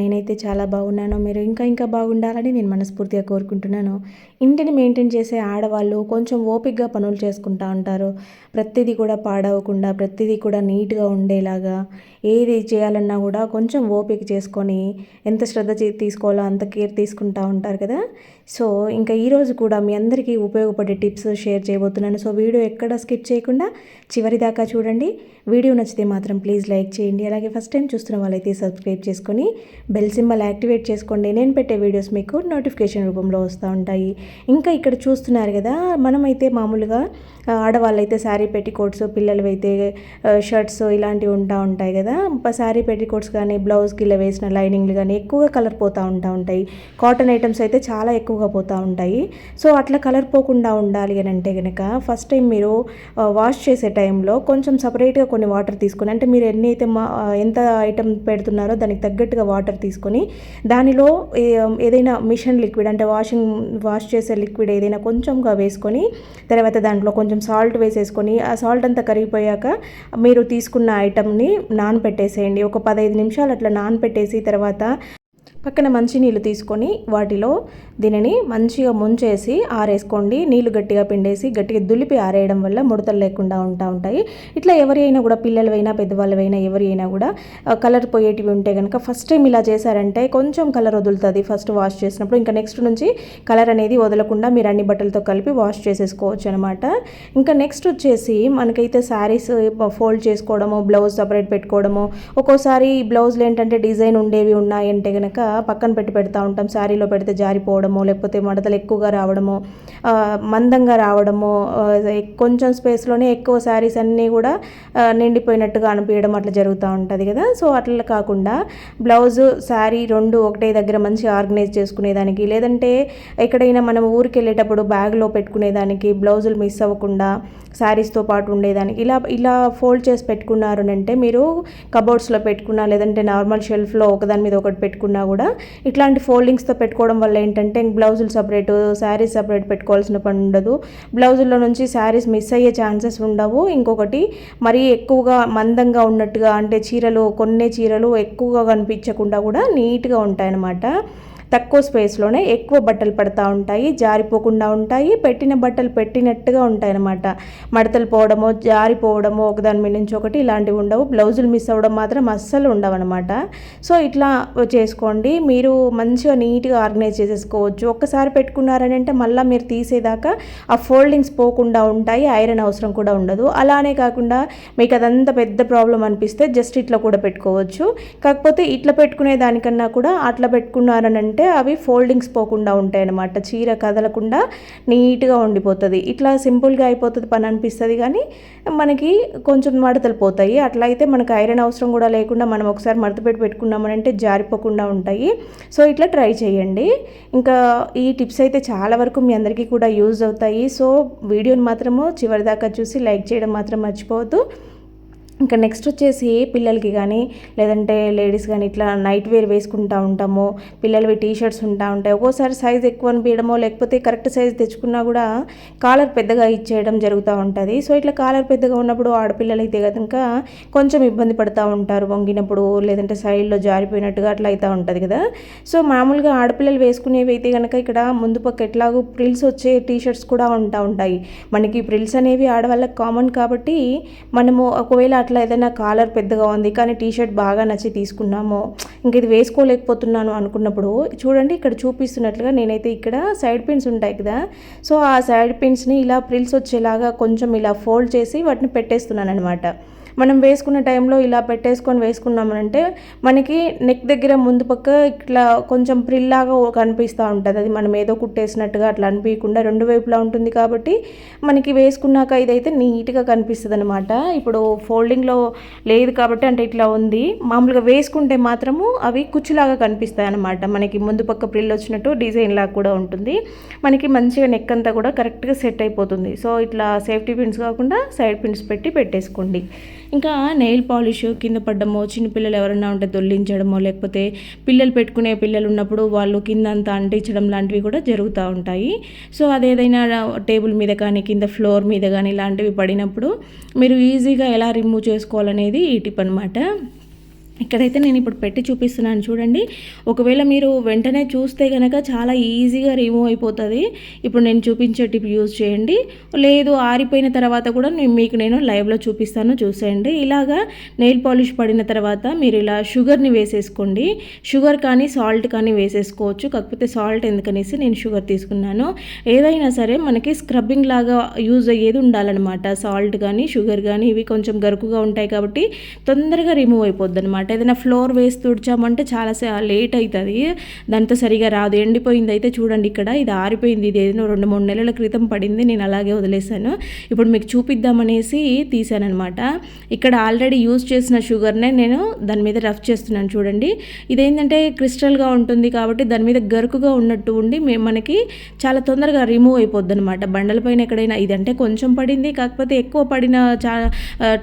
నేనైతే చాలా బాగున్నాను. మీరు ఇంకా ఇంకా బాగుండాలని నేను మనస్ఫూర్తిగా కోరుకుంటున్నాను. ఇంటిని మెయింటైన్ చేసే ఆడవాళ్ళు కొంచెం ఓపిక్గా పనులు చేసుకుంటూ ఉంటారు. ప్రతిదీ కూడా పాడవకుండా ప్రతిదీ కూడా నీట్గా ఉండేలాగా ఏది చేయాలన్నా కూడా కొంచెం ఓపిక చేసుకొని ఎంత శ్రద్ధ తీసుకోవాలో అంత కేర్ తీసుకుంటూ ఉంటారు కదా. సో ఇంకా ఈరోజు కూడా మీ అందరికీ ఉపయోగపడే టిప్స్ షేర్ చేయబోతున్నాను. సో వీడియో ఎక్కడ స్కిప్ చేయకుండా చివరి దాకా చూడండి. వీడియో నచ్చితే మాత్రం ప్లీజ్ లైక్ చేయండి. అలాగే ఫస్ట్ టైం చూస్తున్న వాళ్ళైతే సబ్స్క్రైబ్ చేసుకొని బెల్ సింబల్ యాక్టివేట్ చేసుకోండి. నేను పెట్టే వీడియోస్ మీకు నోటిఫికేషన్ రూపంలో వస్తూ ఉంటాయి. ఇంకా ఇక్కడ చూస్తున్నారు కదా మనమైతే మామూలుగా ఆడవాళ్ళైతే శారీ పెట్టికోట్స్ పిల్లలు అయితే షర్ట్స్ ఇలాంటివి ఉంటా ఉంటాయి కదా. శారీ పెట్టికోట్స్ కానీ బ్లౌజ్కి ఇలా వేసిన లైనింగ్లు కానీ ఎక్కువగా కలర్ పోతూ ఉంటా ఉంటాయి. కాటన్ ఐటమ్స్ అయితే చాలా ఎక్కువగా పోతూ ఉంటాయి. సో అట్లా కలర్ పోకుండా ఉండాలి అని అంటే కనుక ఫస్ట్ టైం మీరు వాష్ చేసే టైంలో కొంచెం సపరేట్గా కొన్ని వాటర్ తీసుకొని అంటే మీరు ఎన్ని అయితే మా ఎంత ఐటమ్ పెడుతున్నారో దానికి తగ్గట్టుగా వాటర్ తీసుకొని దానిలో ఏదైనా మిషన్ లిక్విడ్ అంటే వాషింగ్ వాష్ చేసే లిక్విడ్ ఏదైనా కొంచెంగా వేసుకొని తర్వాత దాంట్లో కొంచెం కొంచెం సాల్ట్ వేసేసుకొని ఆ సాల్ట్ అంతా కరిగిపోయాక మీరు తీసుకున్న ఐటమ్ని నానపెట్టేసేయండి ఒక పదహైదు నిమిషాలు అట్లా నానపెట్టేసి తర్వాత పక్కన మంచినీళ్ళు తీసుకొని వాటిలో దీనిని మంచిగా ముంచేసి ఆరేసుకోండి. నీళ్ళు గట్టిగా పిండేసి గట్టిగా దులిపి ఆరేయడం వల్ల ముడతలు లేకుండా ఉంటా ఉంటాయి. ఇట్లా ఎవరి అయినా కూడా పిల్లలవైనా పెద్దవాళ్ళవైనా ఎవరి అయినా కూడా కలర్ పోయేటివి ఉంటే కనుక ఫస్ట్ టైం ఇలా చేశారంటే కొంచెం కలర్ వదులుతుంది ఫస్ట్ వాష్ చేసినప్పుడు. ఇంకా నెక్స్ట్ నుంచి కలర్ అనేది వదలకుండా మీరు అన్ని బట్టలతో కలిపి వాష్ చేసేసుకోవచ్చు అనమాట ఇంకా నెక్స్ట్ వచ్చేసి మనకైతే శారీస్ ఫోల్డ్ చేసుకోవడము బ్లౌజ్ సపరేట్ పెట్టుకోవడము. ఒక్కోసారి బ్లౌజ్లు ఏంటంటే డిజైన్ ఉండేవి ఉన్నాయంటే కనుక పక్కన పెట్టి పెడతా ఉంటాం. శారీలో పెడితే జారిపోవడము లేకపోతే మడతలు ఎక్కువగా రావడము మందంగా రావడము కొంచెం స్పేస్లోనే ఎక్కువ శారీస్ అన్నీ కూడా నిండిపోయినట్టుగా అనిపించడం అట్లా జరుగుతూ ఉంటుంది కదా. సో అట్లా కాకుండా బ్లౌజ్ శారీ రెండు ఒకటే దగ్గర మంచిగా ఆర్గనైజ్ చేసుకునేదానికి లేదంటే ఎక్కడైనా మనం ఊరికి వెళ్ళేటప్పుడు బ్యాగ్లో పెట్టుకునేదానికి బ్లౌజులు మిస్ అవ్వకుండా శారీస్తో పాటు ఉండేదానికి ఇలా ఇలా ఫోల్డ్ చేసి పెట్టుకున్నారు అంటే మీరు కబోర్డ్స్లో పెట్టుకున్నా లేదంటే నార్మల్ షెల్ఫ్లో ఒకదాని మీద ఒకటి పెట్టుకున్నా కూడా ఇట్లాంటి ఫోల్డింగ్స్తో పెట్టుకోవడం వల్ల ఏంటంటే బ్లౌజులు సపరేట్ శారీస్ సపరేట్ పెట్టుకోవాల్సిన పని ఉండదు. బ్లౌజుల్లో నుంచి శారీస్ మిస్ అయ్యే ఛాన్సెస్ ఉండవు. ఇంకొకటి మరీ ఎక్కువగా మందంగా ఉన్నట్టుగా అంటే చీరలు కొన్ని చీరలు ఎక్కువగా కనిపించకుండా కూడా నీట్గా ఉంటాయన్నమాట. తక్కువ స్పేస్లోనే ఎక్కువ బట్టలు పడతా ఉంటాయి జారిపోకుండా ఉంటాయి పెట్టిన బట్టలు పెట్టినట్టుగా ఉంటాయి అన్నమాట. మడతలు పోవడమో జారిపోవడమో ఒకదాని మీద నుంచి ఒకటి ఇలాంటివి ఉండవు. బ్లౌజులు మిస్ అవ్వడం మాత్రం అస్సలు ఉండవు అనమాట సో ఇట్లా చేసుకోండి. మీరు మంచిగా నీట్గా ఆర్గనైజ్ చేసేసుకోవచ్చు. ఒక్కసారి పెట్టుకున్నారని అంటే మళ్ళీ మీరు తీసేదాకా ఆ ఫోల్డింగ్స్ పోకుండా ఉంటాయి ఐరన్ అవసరం కూడా ఉండదు. అలానే కాకుండా మీకు అదంతా పెద్ద ప్రాబ్లం అనిపిస్తే జస్ట్ ఇట్లా కూడా పెట్టుకోవచ్చు. కాకపోతే ఇట్లా పెట్టుకునే దానికన్నా కూడా అట్లా పెట్టుకున్నారని అంటే అవి ఫోల్డింగ్స్ పోకుండా ఉంటాయి అన్నమాట చీర కదలకుండా నీట్గా ఉండిపోతుంది. ఇట్లా సింపుల్గా అయిపోతుంది పని అనిపిస్తుంది కానీ మనకి కొంచెం మడతలు పోతాయి. అట్లా అయితే మనకు ఐరన్ అవసరం కూడా లేకుండా మనం ఒకసారి మడతపెట్టి పెట్టుకున్నామనంటే జారిపోకుండా ఉంటాయి. సో ఇట్లా ట్రై చేయండి. ఇంకా ఈ టిప్స్ అయితే చాలా వరకు మీ అందరికీ కూడా యూజ్ అవుతాయి. సో వీడియోని మాత్రము చివరిదాకా చూసి లైక్ చేయడం మాత్రం మర్చిపోవద్దు. ఇంకా నెక్స్ట్ వచ్చేసి పిల్లలకి కానీ లేదంటే లేడీస్ కానీ ఇట్లా నైట్ వేర్ వేసుకుంటూ ఉంటాము పిల్లలవి టీ షర్ట్స్ ఉంటా ఉంటాయి. ఒక్కోసారి సైజ్ ఎక్కువ అనిపించడమో లేకపోతే కరెక్ట్ సైజ్ తెచ్చుకున్నా కూడా కాలర్ పెద్దగా ఇచ్చేయడం జరుగుతూ ఉంటుంది. సో ఇట్లా కాలర్ పెద్దగా ఉన్నప్పుడు ఆడపిల్లలైతే కనుక కొంచెం ఇబ్బంది పడుతూ ఉంటారు. వంగినప్పుడు లేదంటే సైడ్లో జారిపోయినట్టుగా అట్లా అవుతూ ఉంటుంది కదా. సో మామూలుగా ఆడపిల్లలు వేసుకునేవి అయితే కనుక ఇక్కడ ముందు పక్క ఎట్లాగో ప్రిల్స్ వచ్చే టీ షర్ట్స్ కూడా ఉంటా ఉంటాయి. మనకి ప్రిల్స్ అనేవి ఆడవాళ్ళకి కామన్ కాబట్టి మనము ఒకవేళ అట్లా ఏదైనా కాలర్ పెద్దగా ఉంది కానీ టీ షర్ట్ బాగా నచ్చి తీసుకున్నాము ఇంక ఇది వేసుకోలేకపోతున్నాను అనుకున్నప్పుడు చూడండి ఇక్కడ చూపిస్తున్నట్లుగా నేనైతే ఇక్కడ సైడ్ పిన్స్ ఉంటాయి కదా సో ఆ సైడ్ పిన్స్ని ఇలా ప్రిల్స్ వచ్చేలాగా కొంచెం ఇలా ఫోల్డ్ చేసి వాటిని పెట్టేస్తున్నాను అనమాట మనం వేసుకున్న టైంలో ఇలా పెట్టేసుకొని వేసుకున్నామంటే మనకి నెక్ దగ్గర ముందు పక్క ఇట్లా కొంచెం ప్రిల్లాగా కనిపిస్తూ ఉంటుంది. అది మనం ఏదో కుట్టేసినట్టుగా అట్లా అనిపించకుండా రెండు వైపులా ఉంటుంది కాబట్టి మనకి వేసుకున్నాక ఇదైతే నీట్గా కనిపిస్తుంది అనమాట ఇప్పుడు ఫోల్డింగ్లో లేదు కాబట్టి అంటే ఇట్లా ఉంది. మామూలుగా వేసుకుంటే మాత్రము అవి కుచ్చులాగా కనిపిస్తాయి అనమాట మనకి ముందు పక్క ప్రిల్ వచ్చినట్టు డిజైన్ లాగా కూడా ఉంటుంది. మనకి మంచిగా నెక్ అంతా కూడా కరెక్ట్గా సెట్ అయిపోతుంది. సో ఇట్లా సేఫ్టీ పిన్స్ కాకుండా సైడ్ పిన్స్ పెట్టి పెట్టేసుకోండి. ఇంకా నెయిల్ పాలిష్ కింద పడ్డమో చిన్నపిల్లలు ఎవరైనా ఉంటే దొల్లించడమో లేకపోతే పిల్లలు పెట్టుకునే పిల్లలు ఉన్నప్పుడు వాళ్ళు కింద అంతా అంటించడం లాంటివి కూడా జరుగుతూ ఉంటాయి. సో అదేదైనా టేబుల్ మీద కానీ కింద ఫ్లోర్ మీద కానీ ఇలాంటివి పడినప్పుడు మీరు ఈజీగా ఎలా రిమూవ్ చేసుకోవాలనేది ఈ టిప్ అనమాట ఇక్కడైతే నేను ఇప్పుడు పెట్టి చూపిస్తున్నాను చూడండి. ఒకవేళ మీరు వెంటనే చూస్తే కనుక చాలా ఈజీగా రిమూవ్ అయిపోతుంది. ఇప్పుడు నేను చూపించే టిప్ యూజ్ చేయండి. లేదు ఆరిపోయిన తర్వాత కూడా నేను మీకు నేను లైవ్లో చూపిస్తాను చూసేయండి. ఇలాగా నెయిల్ పాలిష్ పడిన తర్వాత మీరు ఇలా షుగర్ని వేసేసుకోండి. షుగర్ కానీ సాల్ట్ కానీ వేసేసుకోవచ్చు. కాకపోతే సాల్ట్ ఎందుకనేసి నేను షుగర్ తీసుకున్నాను. ఏదైనా సరే మనకి స్క్రబ్బింగ్ లాగా యూజ్ అయ్యేది ఉండాలన్నమాట. సాల్ట్ కానీ షుగర్ కానీ ఇవి కొంచెం గరుకుగా ఉంటాయి కాబట్టి తొందరగా రిమూవ్ అయిపోద్ది అనమాట అనమాట ఏదైనా ఫ్లోర్ వేసి తుడిచామంటే చాలా లేట్ అవుతుంది దాంతో సరిగా రాదు. ఎండిపోయింది అయితే చూడండి ఇక్కడ. ఇది ఆరిపోయింది. ఇది ఏదో రెండు మూడు నెలల క్రితం పడింది. నేను అలాగే వదిలేసాను ఇప్పుడు మీకు చూపిద్దామనేసి తీసానమాట ఇక్కడ ఆల్రెడీ యూజ్ చేసిన షుగర్నే నేను దాని మీద రఫ్ చేస్తున్నాను చూడండి. ఇదేంటంటే క్రిస్టల్గా ఉంటుంది కాబట్టి దాని మీద గరుకుగా ఉన్నట్టు ఉండి మనకి చాలా తొందరగా రిమూవ్ అయిపోద్ది అనమాట బండలపైన ఎక్కడైనా ఇదంటే కొంచెం పడింది. కాకపోతే ఎక్కువ పడిన చా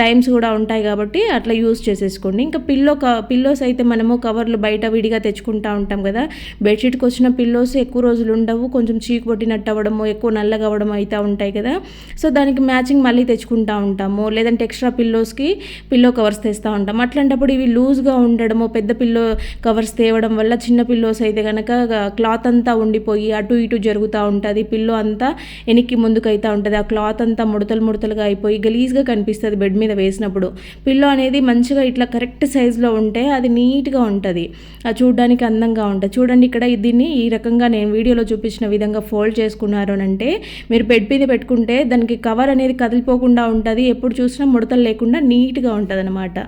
టైమ్స్ కూడా ఉంటాయి కాబట్టి అట్లా యూజ్ చేసేసుకోండి. ఇంకా పిల్లో పిల్లో పిల్లోస్ అయితే మనము కవర్లు బయట విడిగా తెచ్చుకుంటూ ఉంటాం కదా. బెడ్షీట్కి వచ్చిన పిల్లోస్ ఎక్కువ రోజులు ఉండవు. కొంచెం చీకు పట్టినట్టు అవ్వడము ఎక్కువ నల్లగా అవ్వడం అయితే ఉంటాయి కదా. సో దానికి మ్యాచింగ్ మళ్ళీ తెచ్చుకుంటూ ఉంటాము. లేదంటే ఎక్స్ట్రా పిల్లోస్కి పిల్లో కవర్స్ తెస్తూ ఉంటాం. అట్లాంటప్పుడు ఇవి లూజ్గా ఉండడము పెద్ద పిల్లో కవర్స్ తేవడం వల్ల చిన్న పిల్లోస్ అయితే కనుక క్లాత్ అంతా ఉండిపోయి అటు ఇటు జరుగుతూ ఉంటుంది. పిల్లో అంతా వెనక్కి ముందుకు అవుతూ ఉంటుంది. ఆ క్లాత్ అంతా ముడతలు ముడతలుగా అయిపోయి గలీజ్గా కనిపిస్తుంది బెడ్ మీద వేసినప్పుడు. పిల్లో అనేది మంచిగా ఇట్లా కరెక్ట్ సైజ్ సైజులో ఉంటే అది నీట్గా ఉంటుంది. అది చూడడానికి అందంగా ఉంటుంది. చూడండి ఇక్కడ దీన్ని ఈ రకంగా నేను వీడియోలో చూపించిన విధంగా ఫోల్డ్ చేసుకున్నారు అని అంటే మీరు బెడ్ మీద పెట్టుకుంటే దానికి కవర్ అనేది కదిలిపోకుండా ఉంటుంది. ఎప్పుడు చూసినా ముడతలు లేకుండా నీట్గా ఉంటుంది అనమాట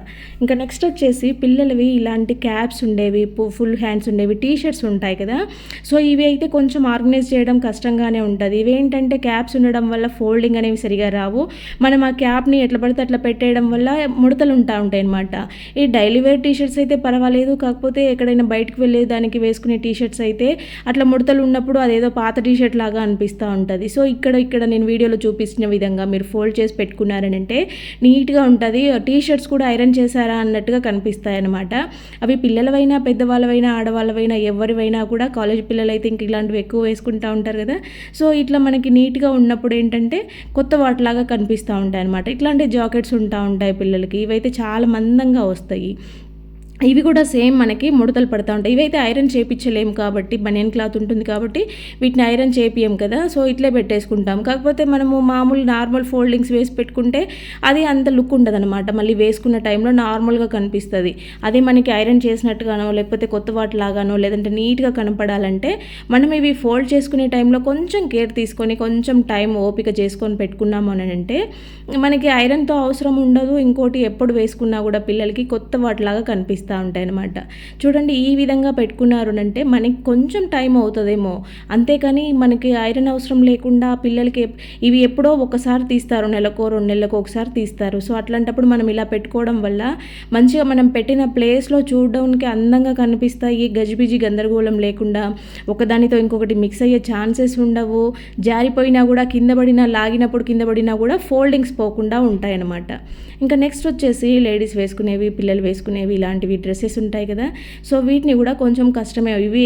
ఇంకా నెక్స్ట్ వచ్చేసి పిల్లలవి ఇలాంటి క్యాప్స్ ఉండేవి ఫుల్ హ్యాండ్స్ ఉండేవి టీ షర్ట్స్ ఉంటాయి కదా. సో ఇవి అయితే కొంచెం ఆర్గనైజ్ చేయడం కష్టంగానే ఉంటుంది. ఇవేంటంటే క్యాప్స్ ఉండడం వల్ల ఫోల్డింగ్ అనేవి సరిగా రావు. మనం ఆ క్యాప్ని ఎట్లా పడితే అట్లా పెట్టేయడం వల్ల ముడతలు ఉంటా ఉంటాయి అనమాట ఈ డైలీ వేర్ టీషర్ట్స్ అయితే పర్వాలేదు. కాకపోతే ఎక్కడైనా బయటకు వెళ్ళే దానికి వేసుకునే టీషర్ట్స్ అయితే అట్లా ముడతలు ఉన్నప్పుడు అదేదో పాత టీషర్ట్ లాగా అనిపిస్తూ ఉంటుంది. సో ఇక్కడ ఇక్కడ నేను వీడియోలో చూపించిన విధంగా మీరు ఫోల్డ్ చేసి పెట్టుకున్నారని అంటే నీట్గా ఉంటుంది. టీషర్ట్స్ కూడా ఐరన్ చేశారా అన్నట్టుగా కనిపిస్తాయి అనమాట అవి పిల్లలవైనా పెద్దవాళ్ళవైనా ఆడవాళ్ళవైనా ఎవరివైనా కూడా కాలేజ్ పిల్లలైతే ఇంక ఇలాంటివి ఎక్కువ వేసుకుంటూ ఉంటారు కదా. సో ఇట్లా మనకి నీట్గా ఉన్నప్పుడు ఏంటంటే కొత్త వాటిలాగా కనిపిస్తూ ఉంటాయి అనమాట ఇట్లాంటి జాకెట్స్ ఉంటా ఉంటాయి పిల్లలకి. ఇవైతే చాలా మందంగా వస్తాయి. ఇవి కూడా సేమ్ మనకి ముడతలు పడుతూ ఉంటాయి. ఇవైతే ఐరన్ చేయించలేము కాబట్టి బనియన్ క్లాత్ ఉంటుంది కాబట్టి వీటిని ఐరన్ చేపియం కదా. సో ఇట్లే పెట్టేసుకుంటాం. కాకపోతే మనము మామూలు నార్మల్ ఫోల్డింగ్స్ వేసి పెట్టుకుంటే అది అంత లుక్ ఉండదు అనమాట మళ్ళీ వేసుకున్న టైంలో నార్మల్గా కనిపిస్తుంది. అదే మనకి ఐరన్ చేసినట్టుగానో లేకపోతే కొత్త వాటిలాగానో లేదంటే నీట్గా కనపడాలంటే మనం ఇవి ఫోల్డ్ చేసుకునే టైంలో కొంచెం కేర్ తీసుకొని కొంచెం టైం ఓపిక చేసుకొని పెట్టుకున్నాము అని అంటే మనకి ఐరన్తో అవసరం ఉండదు. ఇంకోటి ఎప్పుడు వేసుకున్నా కూడా పిల్లలకి కొత్త వాటిలాగా కనిపిస్తుంది కనిపిస్తూ ఉంటాయి అనమాట చూడండి ఈ విధంగా పెట్టుకున్నారు అంటే మనకి కొంచెం టైం అవుతుందేమో. అంతేకాని మనకి ఐరన్ అవసరం లేకుండా పిల్లలకి ఇవి ఎప్పుడో ఒకసారి తీస్తారు నెలకో రెండు నెలలకు ఒకసారి తీస్తారు. సో అట్లాంటప్పుడు మనం ఇలా పెట్టుకోవడం వల్ల మంచిగా మనం పెట్టిన ప్లేస్లో చూడడానికి అందంగా కనిపిస్తాయి గజిబిజి గందరగోళం లేకుండా. ఒకదానితో ఇంకొకటి మిక్స్ అయ్యే ఛాన్సెస్ ఉండవు. జారిపోయినా కూడా కింద పడినా లాగినప్పుడు కింద పడినా కూడా ఫోల్డింగ్స్ పోకుండా ఉంటాయన్నమాట. ఇంకా నెక్స్ట్ వచ్చేసి లేడీస్ వేసుకునేవి పిల్లలు వేసుకునేవి ఇలాంటివి డ్రెస్సెస్ ఉంటాయి కదా. సో వీటిని కూడా కొంచెం కష్టమే. ఇవి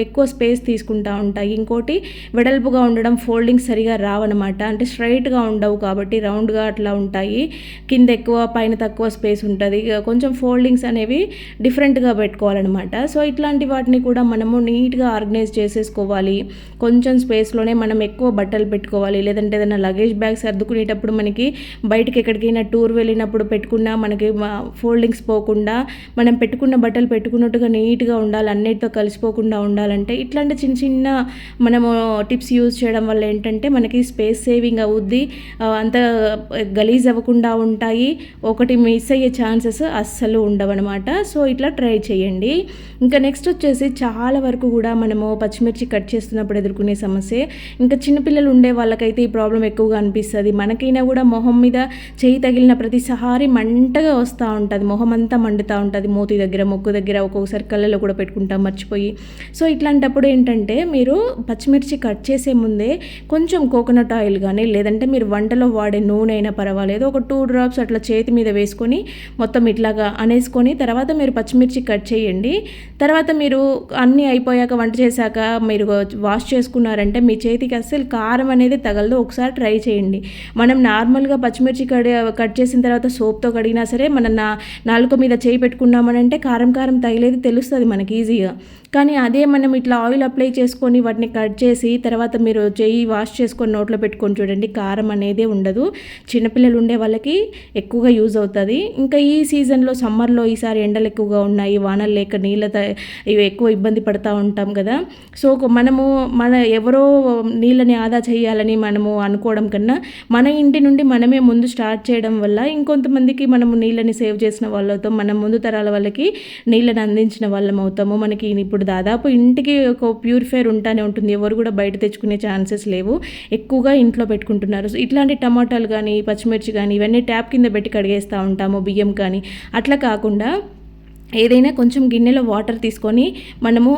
ఎక్కువ స్పేస్ తీసుకుంటా ఉంటాయి. ఇంకోటి వెడల్పుగా ఉండడం ఫోల్డింగ్ సరిగా రావన్నమాట అంటే స్ట్రైట్గా ఉండవు కాబట్టి రౌండ్గా అట్లా ఉంటాయి. కింద ఎక్కువ పైన తక్కువ స్పేస్ ఉంటుంది. కొంచెం ఫోల్డింగ్స్ అనేవి డిఫరెంట్గా పెట్టుకోవాలన్నమాట సో ఇట్లాంటి వాటిని కూడా మనము నీట్గా ఆర్గనైజ్ చేసేసుకోవాలి. కొంచెం స్పేస్లోనే మనం ఎక్కువ బట్టలు పెట్టుకోవాలి. లేదంటే ఏదైనా లగేజ్ బ్యాగ్స్ సర్దుకునేటప్పుడు మనకి బయటకి ఎక్కడికైనా టూర్ వెళ్ళినప్పుడు పెట్టుకున్నా మనకి ఫోల్డింగ్స్ పోకుండా మనం పెట్టుకున్న బట్టలు పెట్టుకున్నట్టుగా నీట్గా ఉండాలి అన్నిటితో కలిసిపోకుండా ఉండాలంటే ఇట్లాంటి చిన్న చిన్న మనము టిప్స్ యూజ్ చేయడం వల్ల ఏంటంటే మనకి స్పేస్ సేవింగ్ అవుద్ది. అంత గలీజ్ అవ్వకుండా ఉంటాయి. ఒకటి మిస్ అయ్యే ఛాన్సెస్ అస్సలు ఉండవన్నమాట. సో ఇట్లా ట్రై చేయండి. ఇంకా నెక్స్ట్ వచ్చేసి చాలా వరకు కూడా మనము పచ్చిమిర్చి కట్ చేస్తున్నప్పుడు ఎదుర్కొనే సమస్య. ఇంకా చిన్నపిల్లలు ఉండే వాళ్ళకైతే ఈ ప్రాబ్లం ఎక్కువగా అనిపిస్తుంది. మనకైనా కూడా మొహం మీద చేయి తగిలిన ప్రతిసారి మంటగా వస్తూ ఉంటుంది. మొహం అంతా మండుతూ ఉంటుంది. మూతి దగ్గర ముక్కు దగ్గర ఒక్కొక్కసారి కళ్ళలో కూడా పెట్టుకుంటాం మర్చిపోయి. సో ఇట్లాంటప్పుడు ఏంటంటే మీరు పచ్చిమిర్చి కట్ చేసే ముందే కొంచెం కోకోనట్ ఆయిల్ కానీ లేదంటే మీరు వంటలో వాడే నూనె అయినా పర్వాలేదు. ఒక టూ డ్రాప్స్ అట్లా చేతి మీద వేసుకొని మొత్తం ఇట్లాగా అనేసుకొని తర్వాత మీరు పచ్చిమిర్చి కట్ చేయండి. తర్వాత మీరు అన్నీ అయిపోయాక వంట చేశాక మీరు వాష్ చేసుకున్నారంటే మీ చేతికి అస్సలు కారం అనేది తగలదు. ఒకసారి ట్రై చేయండి. మనం నార్మల్గా పచ్చిమిర్చి కడి కట్ చేసిన తర్వాత సోప్తో కడిగినా సరే మన నా నాలుక మీద చేయి పెట్టుకున్నామనంటే కారం కారం తగిలేది తెలుస్తుంది మనకి ఈజీగా. కానీ అదే మనం ఇట్లా ఆయిల్ అప్లై చేసుకొని వాటిని కట్ చేసి తర్వాత మీరు చేయి వాష్ చేసుకొని నోట్లో పెట్టుకొని చూడండి కారం అనేది ఉండదు. చిన్నపిల్లలు ఉండే వాళ్ళకి ఎక్కువగా యూజ్ అవుతుంది. ఇంకా ఈ సీజన్లో సమ్మర్లో ఈసారి ఎండలు ఎక్కువగా ఉన్నాయి వానలు లేక నీళ్ళ ఇవి ఎక్కువ ఇబ్బంది పడుతూ ఉంటాం కదా. సో మనము మన ఎవరో నీళ్ళని ఆదా చేయాలని మనము అనుకోవడం కన్నా మన ఇంటి నుండి మనమే ముందు స్టార్ట్ చేయడం వల్ల ఇంకొంతమందికి మనము నీళ్ళని సేవ్ చేసిన వాళ్ళతో మన ముందు తరాల వాళ్ళకి నీళ్ళని అందించిన వాళ్ళం అవుతాము. మనకి ఇప్పుడు ఇప్పుడు దాదాపు ఇంటికి ఒక ప్యూరిఫైర్ ఉంటానే ఉంటుంది. ఎవరు కూడా బయట తెచ్చుకునే ఛాన్సెస్ లేవు. ఎక్కువగా ఇంట్లో పెట్టుకుంటున్నారు. సో ఇట్లాంటి టమాటాలు కానీ పచ్చిమిర్చి కానీ ఇవన్నీ ట్యాప్ కింద పెట్టి కడిగేస్తూ ఉంటాము బియ్యం కానీ. అట్లా కాకుండా ఏదైనా కొంచెం గిన్నెలో వాటర్ తీసుకొని మనము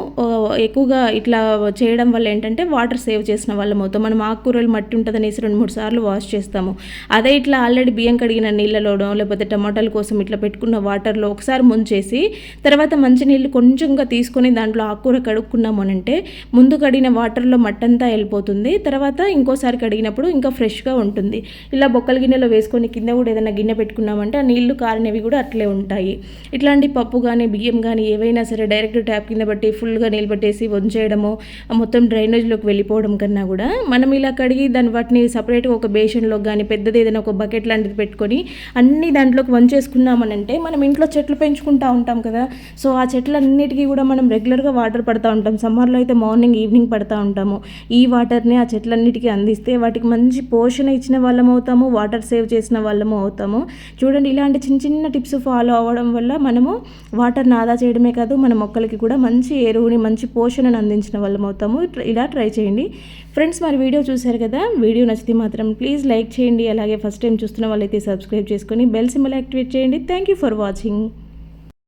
ఎక్కువగా ఇట్లా చేయడం వల్ల ఏంటంటే వాటర్ సేవ్ చేసిన వాళ్ళం అవుతాం. మనం ఆకుకూరలు మట్టి ఉంటుందనేసి రెండు మూడు సార్లు వాష్ చేస్తాము. అదే ఇట్లా ఆల్రెడీ బియ్యం కడిగిన నీళ్ళలోనో లేకపోతే టమాటాల కోసం ఇట్లా పెట్టుకున్న వాటర్లో ఒకసారి ముంచేసి తర్వాత మంచి నీళ్ళు కొంచెంగా తీసుకొని దాంట్లో ఆకుకూర కడుక్కున్నాము అంటే ముందు కడిగిన వాటర్లో మట్టంతా వెళ్ళిపోతుంది. తర్వాత ఇంకోసారి కడిగినప్పుడు ఇంకా ఫ్రెష్గా ఉంటుంది. ఇలా బొక్కల గిన్నెలో వేసుకొని కింద కూడా ఏదైనా గిన్నె పెట్టుకున్నామంటే ఆ నీళ్ళు కారినవి కూడా అట్లే ఉంటాయి. ఇట్లాంటి పప్పు కానీ బియ్యం కానీ ఏవైనా సరే డైరెక్ట్ ట్యాప్ కింద బట్టి ఫుల్గా నిలబెట్టేసి వంచేయడము మొత్తం డ్రైనేజ్లోకి వెళ్ళిపోవడం కన్నా కూడా మనం ఇలా కడిగి దాని వాటిని సపరేట్గా ఒక బేషన్లో కానీ పెద్దది ఏదైనా ఒక బకెట్ లాంటిది పెట్టుకొని అన్ని దాంట్లోకి వంచేసుకున్నామనంటే మనం ఇంట్లో చెట్లు పెంచుకుంటూ ఉంటాం కదా. సో ఆ చెట్లన్నిటికీ కూడా మనం రెగ్యులర్గా వాటర్ పడుతూ ఉంటాం. సమ్మర్లో అయితే మార్నింగ్ ఈవినింగ్ పడుతూ ఉంటాము. ఈ వాటర్ని ఆ చెట్లన్నిటికీ అందిస్తే వాటికి మంచి పోషణ ఇచ్చిన వాళ్ళం అవుతాము వాటర్ సేవ్ చేసిన వాళ్ళము అవుతాము. చూడండి ఇలాంటి చిన్న చిన్న టిప్స్ ఫాలో అవ్వడం వల్ల మనము వాటర్ని ఆదా చేయడమే కాదు మన మొక్కలకి కూడా మంచి ఎరువుని మంచి పోషణను అందించిన వాళ్ళం అవుతాము. ఇలా ట్రై చేయండి. ఫ్రెండ్స్ మరి వీడియో చూశారు కదా? వీడియో నచ్చితే మాత్రం ప్లీజ్ లైక్ చేయండి. అలాగే ఫస్ట్ టైం చూస్తున్న వాళ్ళైతే సబ్స్క్రైబ్ చేసుకొని బెల్ సింబల్ యాక్టివేట్ చేయండి. Thank you for watching.